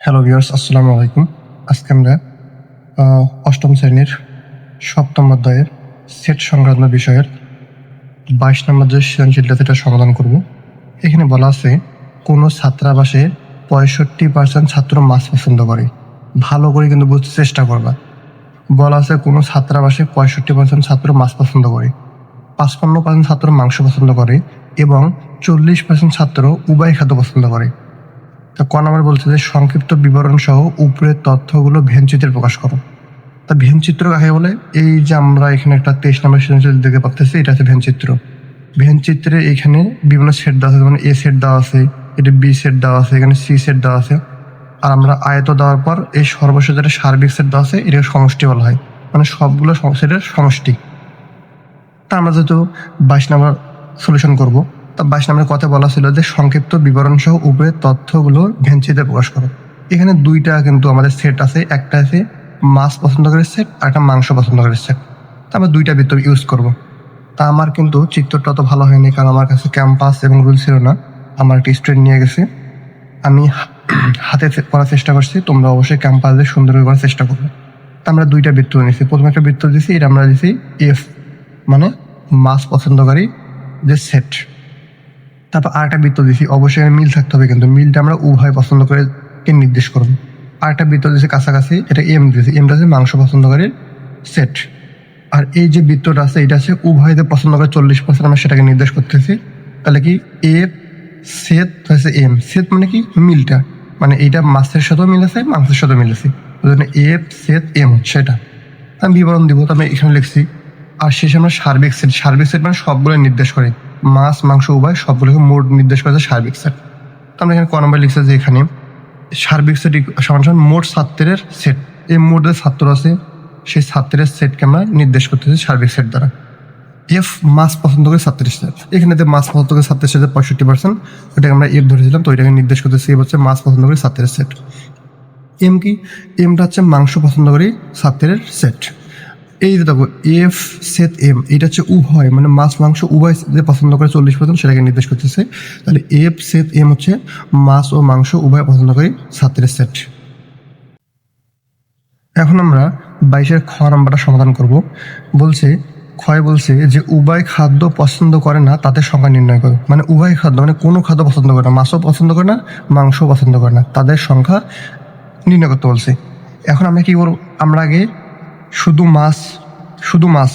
Hello viewers আসসালামু আলাইকুম। আজকে আমরা অষ্টম শ্রেণির সপ্তম অধ্যায়ের সেট সংক্রান্ত বিষয়ের বাইশ নম্বর যে সৃজনশীলটা, সেটা সমাধান করব। এখানে বলা আছে, কোনো ছাত্রাবাসে পঁয়ষট্টি পার্সেন্ট ছাত্র মাছ পছন্দ করে। ভালো করে কিন্তু বুঝতে চেষ্টা করবা। বলা আছে, কোনো ছাত্রাবাসে পঁয়ষট্টি পার্সেন্ট ছাত্র মাছ পছন্দ করে। পাঁচপান্ন পার্সেন্ট ছাত্র মাংস পছন্দ করে এবং চল্লিশ পার্সেন্ট ছাত্র উভয় খাদ্য পছন্দ করে। তা ক নম্বর বলছে যে, সংক্ষিপ্ত বিবরণ সহ উপরের তথ্যগুলো ভেনচিত্রে প্রকাশ করো। তা ভেনচিত্র কাকে বলে? এই যে আমরা এখানে একটা তেইশ নম্বর সৃজনশীল দেখতে পাচ্ছি এটা হচ্ছে ভেনচিত্র ভেনচিত্রে এখানে বিভিন্ন সেট দেওয়া আছে, যেমন এ সেট দেওয়া আছে, এটা বি সেট দেওয়া আছে, এখানে সি সেট দেওয়া আছে। আর আমরা আয়ত দেওয়ার পর এই সর্বশেষ যেটা সার্বিক সেট দেওয়া আছে, এটাকে সমষ্টি বলা হয়। মানে সবগুলো সেটের সমষ্টি। তা আমরা যেহেতু বাইশ নম্বর সলিউশন করব বাইশ নম্বরের কথা বলা ছিল যে সংক্ষিপ্ত বিবরণ সহ উপরের তথ্যগুলো ভেঞ্চিতে প্রকাশ করো। এখানে দুইটা কিন্তু আমাদের সেট আছে, একটা আছে মাছ পছন্দ করে সেট আর একটা মাংস পছন্দ করে সেট তা আমরা দুইটা বৃত্ত ইউজ করব। তা আমার কিন্তু চিত্রটা অত ভালো হয়নি কারণ আমার কাছে ক্যাম্পাস এবং রুল ছিল না। আমার একটা স্টুডেন্ট নিয়ে গেছে। আমি হাতে করার চেষ্টা করছি, তোমরা অবশ্যই ক্যাম্পাস দিয়ে সুন্দর করে করার চেষ্টা করবে। তা আমরা দুইটা বৃত্ত নিয়েছি প্রথমে একটা বৃত্ত দিয়েছি এটা আমরা দিয়েছি এফ মানে মাছ পছন্দকারী যে সেট তারপর আরেকটা বৃত্ত দিয়েছি অবশ্যই মিল থাকতে হবে, কিন্তু মিলটা আমরা উভয় পছন্দ করে কে নির্দেশ করব? আরেকটা বৃত্ত দিয়েছি কাছাকাছি, এটা এম দিয়েছি এমটা হচ্ছে মাংস পছন্দকারীর সেট আর এই যে বৃত্তটা আছে, এটা আছে উভয়দের পছন্দ করে চল্লিশ পার্সেন্ট আমরা সেটাকে নির্দেশ করতেছি। তাহলে কি এফ সেত হয়েছে এম সেট মানে কি? মিলটা। মানে এইটা মাছের সাথেও মিল আছে, মাংসের সাথেও মিল আছে। ওই জন্য এফ সেত এম হচ্ছে এটা আমি বিবরণ দিব, তো আমি এখানে লিখছি। আর শেষে আমরা সার্বিক সেট সার্বিক সেট মানে সবগুলো নির্দেশ করে। মাছ, মাংস উভয় সবগুলোকে মোট নির্দেশ করেছে সার্বিক সেট। তো আমরা এখানে ক নম্বর লিখছি যে এখানে সার্বিক সেট সমান সমান মোট ছাত্রের সেট। এই মোট যে ছাত্র আছে, সেই ছাত্রের সেটকে আমরা নির্দেশ করতেছি সার্বিক সেট দ্বারা। এফ মাস পছন্দ করে সেট। এখানে যে মাস পছন্দ করে ছাত্রের সেটের পঁয়ষট্টি পার্সেন্ট ওইটাকে আমরা এফ ধরেছিলাম তো ওইটাকে নির্দেশ করতেছি এ হচ্ছে মাস পছন্দ করে ছাত্রের সেট। এম কি? এমটা হচ্ছে মাংস পছন্দ করি ছাত্রের সেট। এই যে দেখো এফ সেট এম এটা হচ্ছে উভয় মানে মাছ মাংস উভয় যে পছন্দ করে চল্লিশ পার্সেন্ট সেটাকে নির্দেশ করতেছে। তাহলে এফ সেট এম হচ্ছে মাছ ও মাংস উভয় পছন্দ করি ছাত্রের সেট এখন আমরা বাইশের খ নাম্বারটা সমাধান করব। বলছে ক্ষয় বলছে যে উভয় খাদ্য পছন্দ করে না, তাদের সংখ্যা নির্ণয় করো। মানে উভয় খাদ্য মানে কোনো খাদ্য পছন্দ করে না, মাছও পছন্দ করে না, মাংসও পছন্দ করে না, তাদের সংখ্যা নির্ণয় করতে বলছে। এখন আমরা কি করব? আমরা আগে শুধু মাছ শুধু মাছ,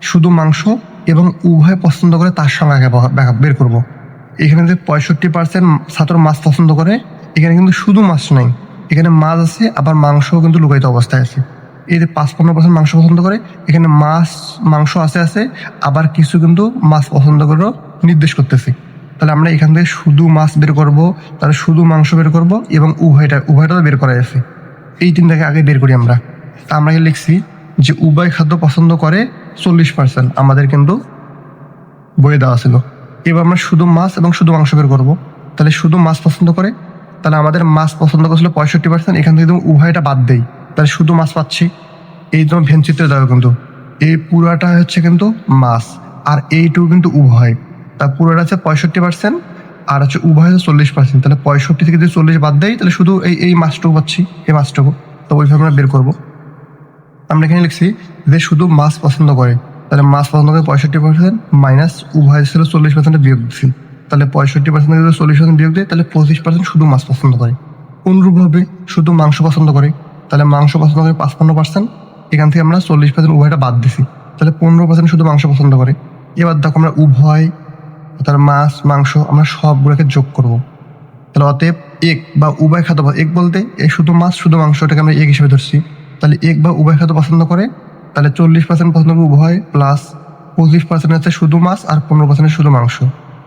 শুধু মাংস এবং উভয় পছন্দ করে তার বা- বের করব। এখানে যে পঁয়ষট্টি পার্সেন্ট ছাত্র মাছ পছন্দ করে, এখানে কিন্তু শুধু মাছ নেই। এখানে মাছ আছে, আবার মাংসও কিন্তু লুকায়িত অবস্থায় আছে। এই যে পাঁচ পনেরো পার্সেন্ট মাংস পছন্দ করে, এখানে মাছ, মাংস আছে আছে, আবার কিছু কিন্তু মাছ পছন্দ করেও নির্দেশ করতেছে। তাহলে আমরা এখান থেকে শুধু মাছ বের করব, তাহলে শুধু মাংস বের করব এবং উভয়টা উভয়টা বের করা আছে। এই তিনটাকে আগে বের করি আমরা। তা আমরা লিখছি যে উভয় খাদ্য পছন্দ করে চল্লিশ পার্সেন্ট আমাদের কিন্তু বয়ে দেওয়া ছিল। এবার আমরা শুধু মাছ এবং শুধু মাংস বের করব। তাহলে শুধু মাছ পছন্দ করে, তাহলে আমাদের মাছ পছন্দ করছিল পঁয়ষট্টি পার্সেন্ট এখান থেকে উভয়টা বাদ দেই। তাহলে শুধু মাছ পাচ্ছি। এই তোমার ভেনচিত্রে দেওয়া কিন্তু। এই পুরাটা হচ্ছে কিন্তু মাছ। আর এইটুকু কিন্তু উভয়। তা পুরোটা হচ্ছে পঁয়ষট্টি পার্সেন্ট আর হচ্ছে উভয় হচ্ছে চল্লিশ পার্সেন্ট তাহলে পঁয়ষট্টি থেকে যদি চল্লিশ বাদ দেয় তাহলে শুধু এই এই মাছটুকু পাচ্ছি, এই মাছটুকু। তো ওইভাবে আমরা বের করব। আমরা এখানে লিখছি যে শুধু মাছ পছন্দ করে। তাহলে মাছ পছন্দ করে পঁয়ষট্টি পার্সেন্ট মাইনাস উভয় ছিল চল্লিশ পার্সেন্ট বিয়োগ দিচ্ছি তাহলে পঁয়ষট্টি পার্সেন্ট যদি চল্লিশ পার্সেন্ট বিয়োগ দেয়, তাহলে পঁচিশ পার্সেন্ট শুধু মাছ পছন্দ করে। অনুরূপভাবে শুধু মাংস পছন্দ করে। তাহলে মাংস পছন্দ করে পাঁচপান্ন পার্সেন্ট এখান থেকে আমরা চল্লিশ পার্সেন্ট উভয়টা বাদ দিছি। তাহলে পনেরো পার্সেন্ট শুধু মাংস পছন্দ করে। এবার দেখো আমরা উভয় তার মাছ, মাংস আমরা সবগুলোকে যোগ করব। তাহলে অতএব এক বা উভয় খাদ্য এক বলতে এই শুধু মাছ, শুধু মাংস, এটাকে আমরা এক হিসেবে ধরছি। তাহলে এক বা উভয় খাদ্য পছন্দ করে, তাহলে চল্লিশ পার্সেন্ট পছন্দ করে উভয় প্লাস পঁচিশ পার্সেন্ট হচ্ছে শুধু মাছ আর পনেরো পার্সেন্ট শুধু মাংস।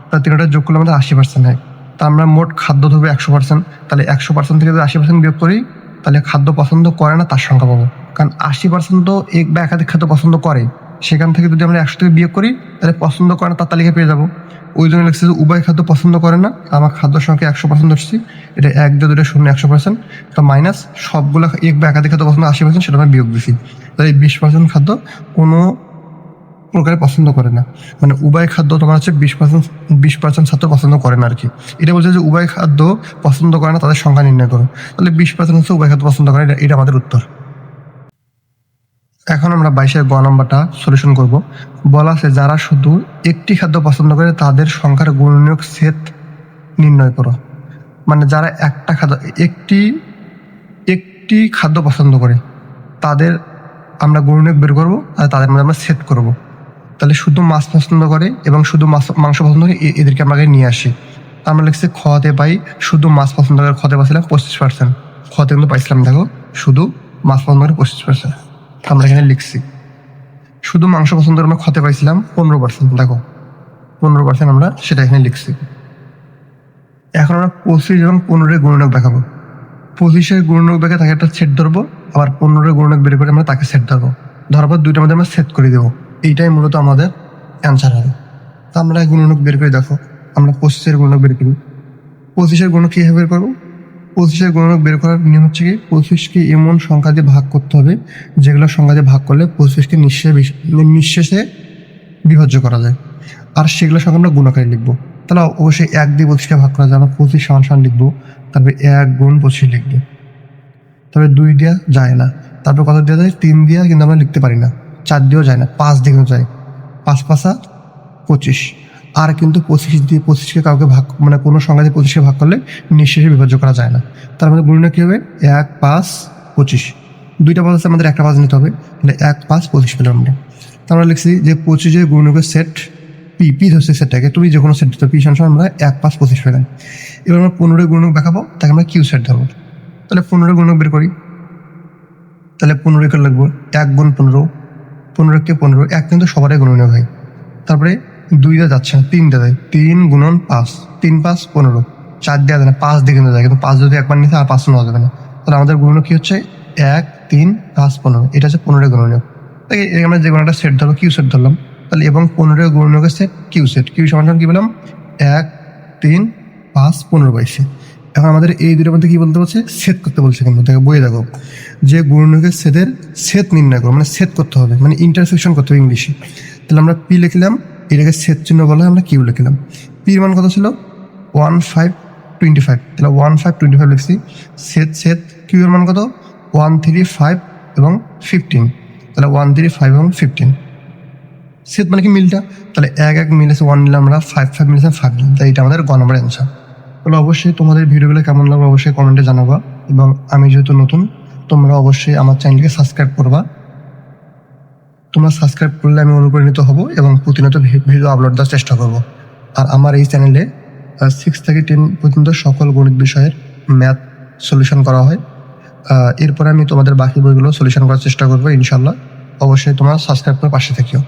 তাহলে তিনটা যোগ করলে আমাদের আশি পার্সেন্ট হয়। তা আমরা মোট খাদ্য ধরবো একশো পার্সেন্ট তাহলে একশো পার্সেন্ট থেকে যদি আশি পার্সেন্ট বিয়োগ করি, তাহলে খাদ্য পছন্দ করে না তার সংখ্যা পাবো। কারণ আশি পার্সেন্ট তো এক বা একাধিক খাদ্য পছন্দ করে। সেখান থেকে যদি আমরা একশো থেকে বিয়োগ করি, তাহলে পছন্দ করে না, তার তালিকা পেয়ে যাব। ওই জন্য লিখছে যে, উভয় খাদ্য পছন্দ করে না, আমার খাদ্য সংখ্যা একশো পার্সেন্ট ধরছি এটা এক দুই দুটো শূন্য একশো পার্সেন্ট তো মাইনাস সবগুলো এক বা একাধিক খাদ্য পছন্দ আশি পার্সেন্ট সেটা আমরা বিয়োগ দিছি। তাহলে এই বিশ পার্সেন্ট খাদ্য কোনো প্রকারে পছন্দ করে না। মানে উভয় খাদ্য তোমার হচ্ছে বিশ পার্সেন্ট বিশ পার্সেন্ট ছাত্র পছন্দ করে না আর কি। এটা বলছে যে, উভয় খাদ্য পছন্দ করে না, তাদের সংখ্যা নির্ণয় করো। তাহলে বিশ পার্সেন্ট হচ্ছে উভয় খাদ্য পছন্দ করে এটা আমাদের উত্তর। এখন আমরা বাইশের গ নম্বরটা সলিউশন করব। বলা আছে, যারা শুধু একটি খাদ্য পছন্দ করে, তাদের সংখ্যার গুণনীয়ক সেট নির্ণয় করো। মানে যারা একটা খাদ্য, একটি একটি খাদ্য পছন্দ করে, তাদের আমরা গুণনীয়ক বের করব আর তাদের মধ্যে আমরা সেট করব। তাহলে শুধু মাছ পছন্দ করে এবং শুধু মাছ, মাংস পছন্দ করে এদেরকে আমরা নিয়ে আসি। আমরা লিখছি, খতে পাই, শুধু মাছ পছন্দ করে, খতে পাইছিলাম পঁচিশ পার্সেন্ট খতে কিন্তু পাইছিলাম, দেখো, শুধু মাছ পছন্দ করে, পঁচিশ পার্সেন্ট আমরা এখানে লিখছি। শুধু মাংস পছন্দ আমরা খতে পাইছিলাম পনেরো পার্সেন্ট দেখো। পনেরো পার্সেন্ট আমরা সেটা এখানে লিখছি। এখন আমরা পঁচিশ এবং পনেরোর গুণনক দেখাবো। পঁচিশের গুণনক দেখে তাকে একটা সেট ধরবো, আবার পনেরোর গুণনক বের করে আমরা তাকে সেট ধরবো। ধরার পর দুইটার মধ্যে আমরা সেট করে দেবো। এইটাই মূলত আমাদের অ্যান্সার হবে। তো আমরা গুণনক বের করে দেখো, আমরা পঁচিশের গুণনক বের করি। পঁচিশের গুণক কীভাবে বের করব? পঁচিশের গুণনক বের করার নিয়ম হচ্ছে কি, পঁচিশকে এমন সংখ্যা দিয়ে ভাগ করতে হবে, যেগুলো সংখ্যা দিয়ে ভাগ করলে পঁচিশকে নিঃশেষে বিশ- নিঃশেষে বিভাজ্য করা যায়। আর সেগুলো সঙ্গে আমরা গুণাকারে লিখব। তাহলে অবশ্যই এক দিয়ে পঁচিশকে ভাগ করা যায়, আমরা পঁচিশ সান সান লিখব, তারপরে এক গুণ পঁচিশ লিখব। তবে দুই দেওয়া যায় না। তারপর কত দেওয়া যায়? তিন দিয়া কিন্তু আমরা লিখতে পারি না। চার দিয়েও যায় না, পাঁচ দিকেও যায়। পাঁচ পাঁচা পঁচিশ। আর কিন্তু পঁচিশ দিয়ে পঁচিশকে কাউকে ভাগ মানে কোনো সংখ্যা দিয়ে পঁচিশকে ভাগ করলে নিঃশেষে বিভাজ্য করা যায় না। তার মধ্যে গুণনা কী হবে? এক, পাঁচ, পঁচিশ। দুইটা পাঁচ আছে, আমাদের একটা পাঁচ নিতে হবে। তাহলে এক, পাঁচ, পঁচিশ পেলাম আমরা। তো আমরা লিখছি যে পঁচিশে গুণকের সেট পি পি হচ্ছে সেটটাকে। তুমি যে কোনো সেট দিতে পি সমান আমরা এক, পাঁচ, পঁচিশ পেলাম। এবার আমরা পনেরোই গুণক দেখাবো। তাকে আমরা কিউ সেট ধরবো। তাহলে পনেরো গুণক বের করি। তাহলে পনেরো করে লাগবো এক গুণ পনেরো। পনেরো কে পনেরো। এক কিন্তু সবারই গুণনীয় হয়। তারপরে দুইটা যাচ্ছে না, তিনটা দেয়। তিন গুণন পাঁচ। তিন পাঁচ পনেরো। চার দেওয়া যায় না, পাঁচ দিকে যায়, কিন্তু পাঁচ যদি একবার নিতে আর পাঁচ নেওয়া যাবে না। তাহলে আমাদের গুণনীয় কি হচ্ছে? এক, তিন, পাঁচ, পনেরো। এটা হচ্ছে পনেরো গুণনীয়। তাই আমরা যে কোনো একটা সেট ধরবো কিউ সেট ধরলাম। তাহলে এবং পনেরো গুণনীয়কের সেট কিউ সেট কিউ সমান কি বললাম এক, তিন, পাঁচ, পনেরো বাইশে এখন আমাদের এই দুটোর মধ্যে কি বলতে বলছে? সেট করতে বলছে কিন্তু। দেখো, বইয়ে দেখো। যে গুণনীয়কের সেটের সেট নির্ণয় করো মানে সেট করতে হবে মানে ইন্টারসেকশন করতে হবে ইংলিশে তাহলে আমরা পি লিখলাম এটাকে সেট চিহ্ন বলা আমরা কিউ লিখলাম? পির মান কত ছিল? ওয়ান ফাইভ টোয়েন্টি ফাইভ তাহলে ওয়ান ফাইভ টোয়েন্টি ফাইভ লিখছি। সেট সেট কিউ এর মান কত? ওয়ান থ্রি ফাইভ এবং ফিফটিন তাহলে ওয়ান থ্রি ফাইভ এবং ফিফটিন সেট মানে কি মিলটা? তাহলে এক এক মিলেছে ওয়ান নিলাম আমরা ফাইভ ফাইভ মিলেছে ফাইভ নিলাম তাই এটা আমাদের গ নম্বর অ্যান্সার তাহলে অবশ্যই তোমাদের ভিডিওগুলো কেমন লাগবে অবশ্যই কমেন্টে জানাবা। এবং আমি যেহেতু নতুন, তোমরা অবশ্যই আমার চ্যানেলকে সাবস্ক্রাইব করবা। তোমরা সাবস্ক্রাইব করলে আমি অনুপ্রাণিত হব এবং প্রতিনিয়ত ভিডিও আপলোড দেওয়ার চেষ্টা করব। আর আমার এই চ্যানেলে সিক্স থেকে টেন পর্যন্ত সকল গণিত বিষয়ের ম্যাথ সলিউশন করা হয়। এরপরে আমি তোমাদের বাকি বইগুলো সলিউশন করার চেষ্টা করব ইনশাল্লাহ অবশ্যই তোমরা সাবস্ক্রাইব করে পাশে থেকেও।